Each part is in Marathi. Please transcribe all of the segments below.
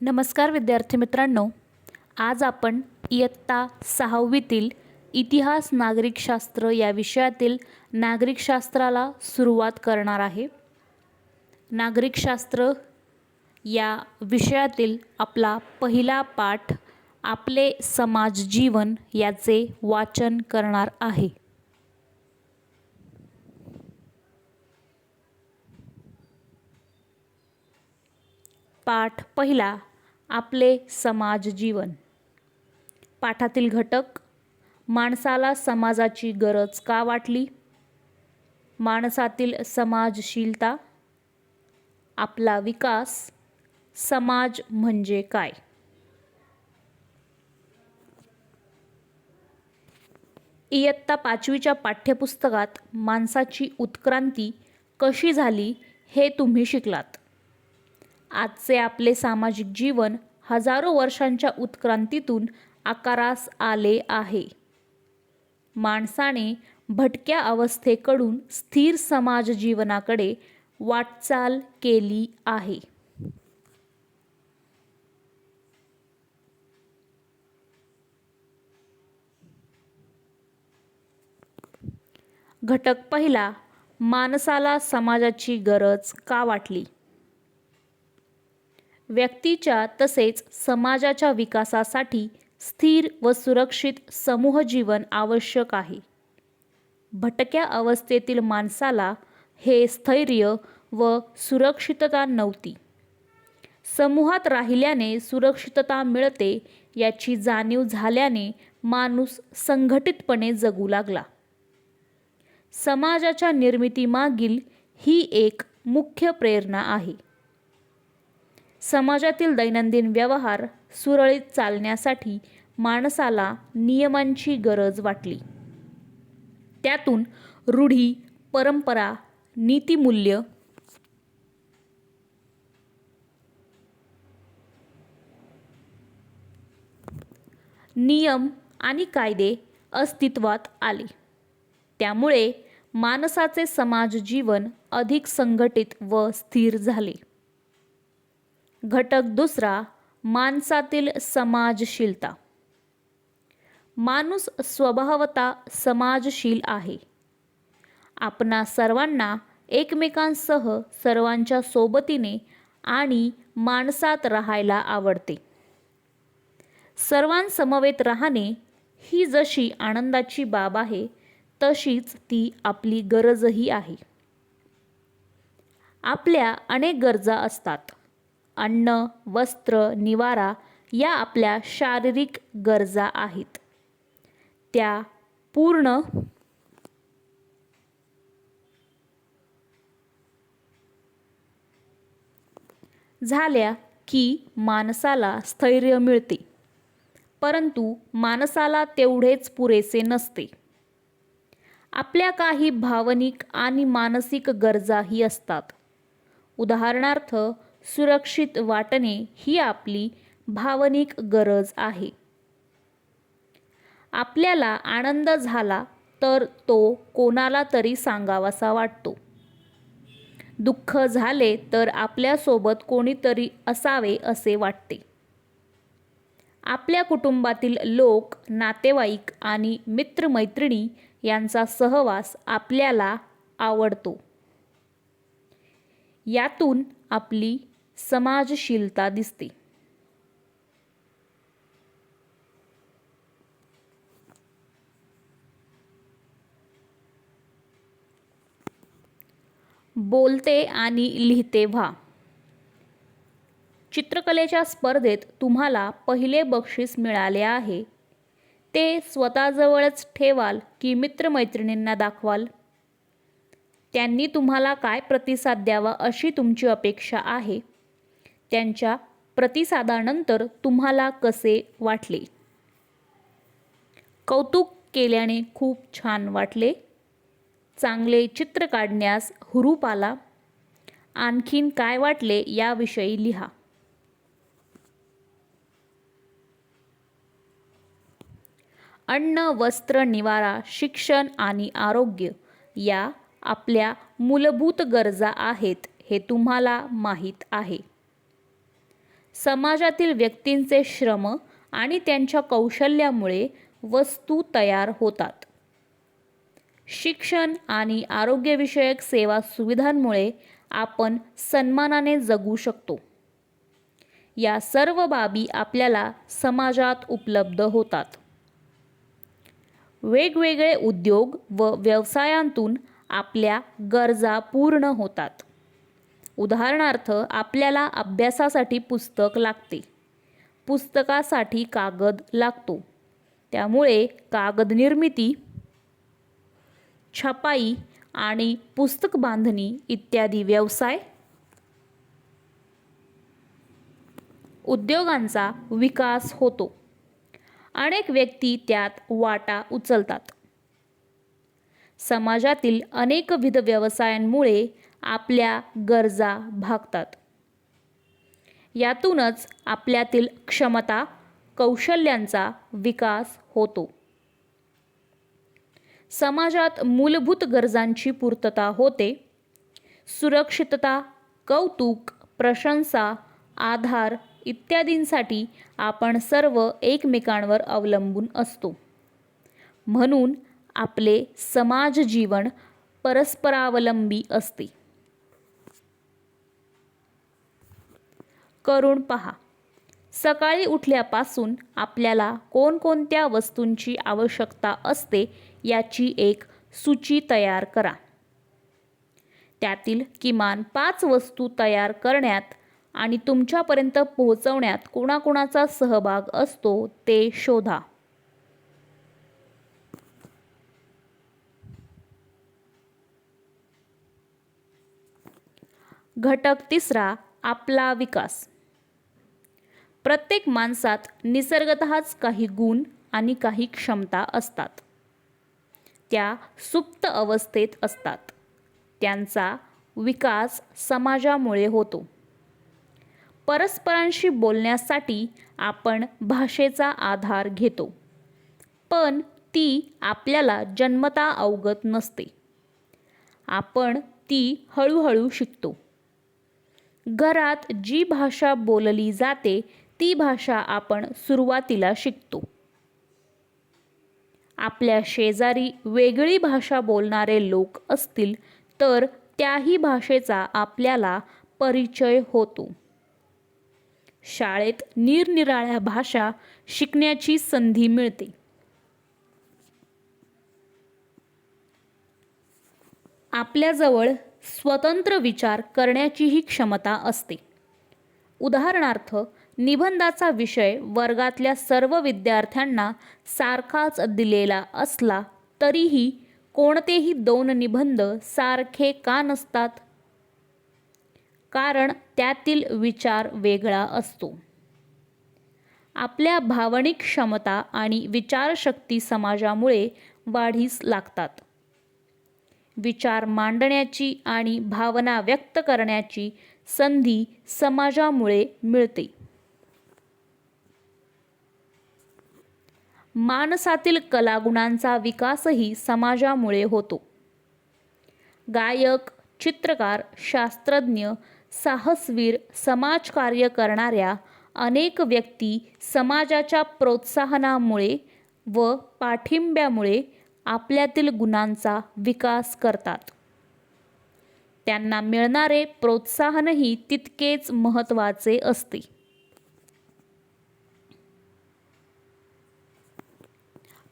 नमस्कार विद्यार्थी मित्रांनो. आज आपण इयत्ता सहावीतील इतिहास नागरिकशास्त्र या विषयातील नागरिकशास्त्राला सुरुवात करणार आहे. नागरिकशास्त्र या विषयातील आपला पहिला पाठ आपले समाज जीवन याचे वाचन करणार आहे. पाठ पहिला आपले समाज जीवन. पाठातील घटक माणसाला समाजाची गरज का वाटली? माणसातील समाजशीलता आपला विकास समाज म्हणजे काय? इयत्ता पाचवीच्या पाठ्यपुस्तकात माणसाची उत्क्रांती कशी झाली हे तुम्ही शिकलात. आजचे आपले सामाजिक जीवन हजारो वर्षांच्या उत्क्रांतीतून आकारास आले आहे. माणसाने भटक्या अवस्थेकडून स्थिर समाज जीवनाकडे वाटचाल केली आहे. घटक पहिला माणसाला समाजाची गरज का वाटली? व्यक्तीच्या तसेच समाजाच्या विकासासाठी स्थिर व सुरक्षित समूह जीवन आवश्यक आहे. भटक्या अवस्थेतील माणसाला हे स्थैर्य व सुरक्षितता नव्हती. समूहात राहिल्याने सुरक्षितता मिळते याची जाणीव झाल्याने माणूस संघटितपणे जगू लागला. समाजाच्या निर्मितीमागील ही एक मुख्य प्रेरणा आहे. समाजातील दैनंदिन व्यवहार सुरळीत चालण्यासाठी माणसाला नियमांची गरज वाटली. त्यातून रूढी परंपरा नीतिमूल्य नियम आणि कायदे अस्तित्वात आले. त्यामुळे माणसाचे समाज जीवन अधिक संघटित व स्थिर झाले. घटक दुसरा माणसातील समाजशीलता. माणूस स्वभावता समाजशील आहे. आपणा सर्वांना एकमेकांसह सर्वांच्या सोबतीने आणि माणसात राहायला आवडते. सर्वांसमवेत राहणे ही जशी आनंदाची बाब आहे तशीच ती आपली गरजही आहे. आपल्या अनेक गरजा असतात. अन्न वस्त्र निवारा या आपल्या शारीरिक गरजा आहेत. त्या पूर्ण झाल्या की माणसाला स्थैर्य मिळते. परंतु माणसाला तेवढेच पुरेसे नसते. आपल्या काही भावनिक आणि मानसिक गरजाही असतात. उदाहरणार्थ सुरक्षित वाटणे ही आपली भावनिक गरज आहे. आपल्याला आनंद झाला तर तो कोणाला तरी सांगावासा वाटतो. दुःख झाले तर आपल्यासोबत कोणीतरी असावे असे वाटते. आपल्या कुटुंबातील लोक नातेवाईक आणि मित्रमैत्रिणी यांचा सहवास आपल्याला आवडतो. यातून आपली समाजशीलता दिसते. बोलते आणि लिहिते व्हा. चित्रकलेच्या स्पर्धेत तुम्हाला पहिले बक्षीस मिळाले आहे. ते स्वतःजवळच ठेवाल की मित्रमैत्रिणींना दाखवाल? त्यांनी तुम्हाला काय प्रतिसाद द्यावा अशी तुमची अपेक्षा आहे? त्यांच्या प्रतिसादानंतर तुम्हाला कसे वाटले? कौतुक केल्याने खूप छान वाटले. चांगले चित्र काढण्यास हुरूप आला. आणखीन काय वाटले याविषयी लिहा. अन्न वस्त्र निवारा शिक्षण आणि आरोग्य या आपल्या मूलभूत गरजा आहेत हे तुम्हाला माहीत आहे. समाजातील व्यक्तींचे श्रम आणि त्यांच्या कौशल्यामुळे वस्तू तयार होतात. शिक्षण आणि आरोग्यविषयक सेवा सुविधांमुळे आपण सन्मानाने जगू शकतो. या सर्व बाबी आपल्याला समाजात उपलब्ध होतात. वेगवेगळे उद्योग व व्यवसायांतून आपल्या गरजा पूर्ण होतात. उदाहरणार्थ आपल्याला अभ्यासासाठी पुस्तक लागते. पुस्तकासाठी कागद लागतो. त्यामुळे कागद निर्मिती छपाई आणि पुस्तक बांधणी इत्यादी व्यवसाय उद्योगांचा विकास होतो. अनेक व्यक्ती त्यात वाटा उचलतात. समाजातील अनेकविध व्यवसायांमुळे आपल्या गरजा भागतात. यातूनच आपल्यातील क्षमता कौशल्यांचा विकास होतो. समाजात मूलभूत गरजांची पूर्तता होते. सुरक्षितता कौतुक प्रशंसा आधार इत्यादींसाठी आपण सर्व एकमेकांवर अवलंबून असतो. म्हणून आपले समाज जीवन परस्परावलंबी असते. करून पहा. सकाळी उठल्यापासून आपल्याला कोणकोणत्या वस्तूंची आवश्यकता असते याची एक सूची तयार करा. त्यातील किमान पाच वस्तू तयार करण्यात आणि तुमच्यापर्यंत पोहोचवण्यात कोणाकोणाचा सहभाग असतो ते शोधा. घटक तिसरा आपला विकास. प्रत्येक माणसात निसर्गतःच काही गुण आणि काही क्षमता असतात. त्या सुप्त अवस्थेत असतात. त्यांचा विकास समाजामुळे होतो. परस्परांशी बोलण्यासाठी आपण भाषेचा आधार घेतो. पण ती आपल्याला जन्मता अवगत नसते. आपण ती हळूहळू शिकतो. घरात जी भाषा बोलली जाते ती भाषा आपण सुरुवातीला शिकतो. आपल्या शेजारी वेगळी भाषा बोलणारे लोक असतील तर त्याही भाषेचा आपल्याला परिचय होतो. शाळेत निरनिराळ्या भाषा शिकण्याची संधी मिळते. आपल्याजवळ स्वतंत्र विचार करण्याचीही क्षमता असते. उदाहरणार्थ निबंधाचा विषय वर्गातल्या सर्व विद्यार्थ्यांना सारखाच दिलेला असला तरीही कोणतेही दोन निबंध सारखे का नसतात? कारण त्यातील विचार वेगळा असतो. आपल्या भावनिक क्षमता आणि विचारशक्ती समाजामुळे वाढीस लागतात. विचार मांडण्याची आणि भावना व्यक्त करण्याची संधी समाजामुळे मिळते. माणसातील कलागुणांचा विकासही समाजामुळे होतो. गायक चित्रकार शास्त्रज्ञ साहसवीर समाजकार्य करणाऱ्या अनेक व्यक्ती समाजाच्या प्रोत्साहनामुळे व पाठिंब्यामुळे आपल्यातील गुणांचा विकास करतात. त्यांना मिळणारे प्रोत्साहनही तितकेच महत्त्वाचे असते.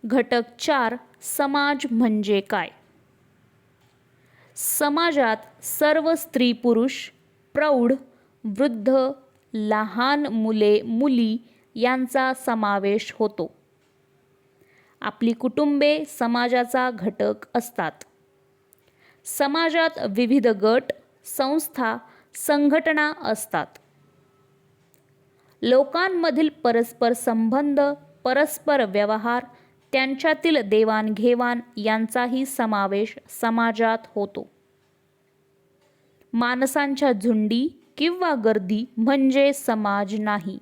घटक चार समाज म्हणजे काय? समाजात सर्व स्त्री पुरुष प्रौढ वृद्ध लहान मुले मुली यांचा समावेश होतो. आपली कुटुंबे समाजाचा घटक असतात. समाजात विविध गट संस्था संघटना असतात. लोकांमधील परस्पर संबंध परस्पर व्यवहार त्यांच्यातील देवाणघेवाण यांचाही समावेश समाजात होतो. माणसांच्या झुंडी किंवा गर्दी म्हणजे समाज नाही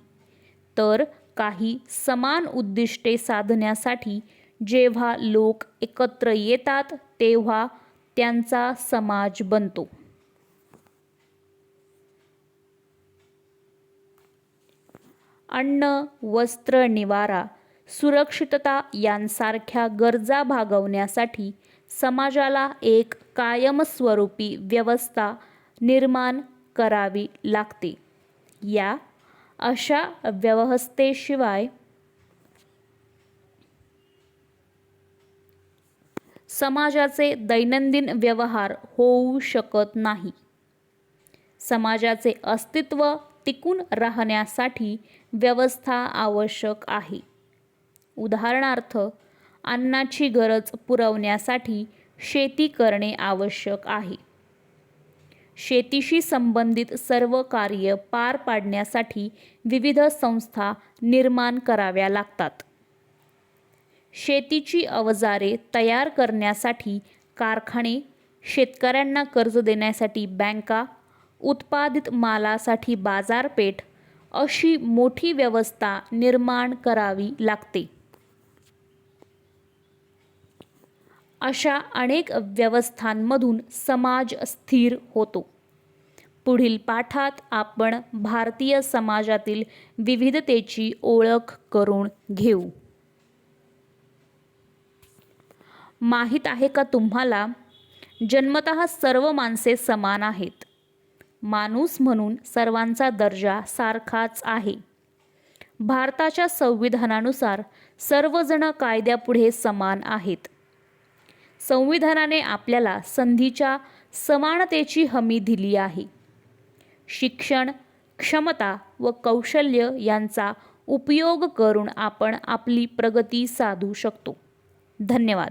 तर काही समान उद्दिष्टे साधण्यासाठी जेव्हा लोक एकत्र येतात तेव्हा त्यांचा समाज बनतो. अन्न वस्त्र निवारा सुरक्षितता यांसारख्या गरजा भागवण्यासाठी समाजाला एक कायमस्वरूपी व्यवस्था निर्माण करावी लागते. या अशा व्यवस्थेशिवाय समाजाचे दैनंदिन व्यवहार होऊ शकत नाही. समाजाचे अस्तित्व टिकून राहण्यासाठी व्यवस्था आवश्यक आहे. उदाहरणार्थ अन्नाची गरज पुरवण्यासाठी शेती करणे आवश्यक आहे. शेतीशी संबंधित सर्व कार्य पार पाडण्यासाठी विविध संस्था निर्माण कराव्या लागतात. शेतीची अवजारे तयार करण्यासाठी कारखाने शेतकऱ्यांना कर्ज देण्यासाठी बँका उत्पादित मालासाठी बाजारपेठ अशी मोठी व्यवस्था निर्माण करावी लागते. अशा अनेक व्यवस्थांमधून समाज स्थिर होतो. पुढील पाठात आपण भारतीय समाजातील विविधतेची ओळख करून घेऊ. माहीत आहे का तुम्हाला जन्मत सर्व माणसे समान आहेत. माणूस म्हणून सर्वांचा दर्जा सारखाच आहे. भारताच्या संविधानानुसार सर्वजण कायद्यापुढे समान आहेत. संविधानाने आपल्याला संधीच्या समानतेची हमी दिली आहे. शिक्षण क्षमता व कौशल्य यांचा उपयोग करून आपण आपली प्रगती साधू शकतो. धन्यवाद.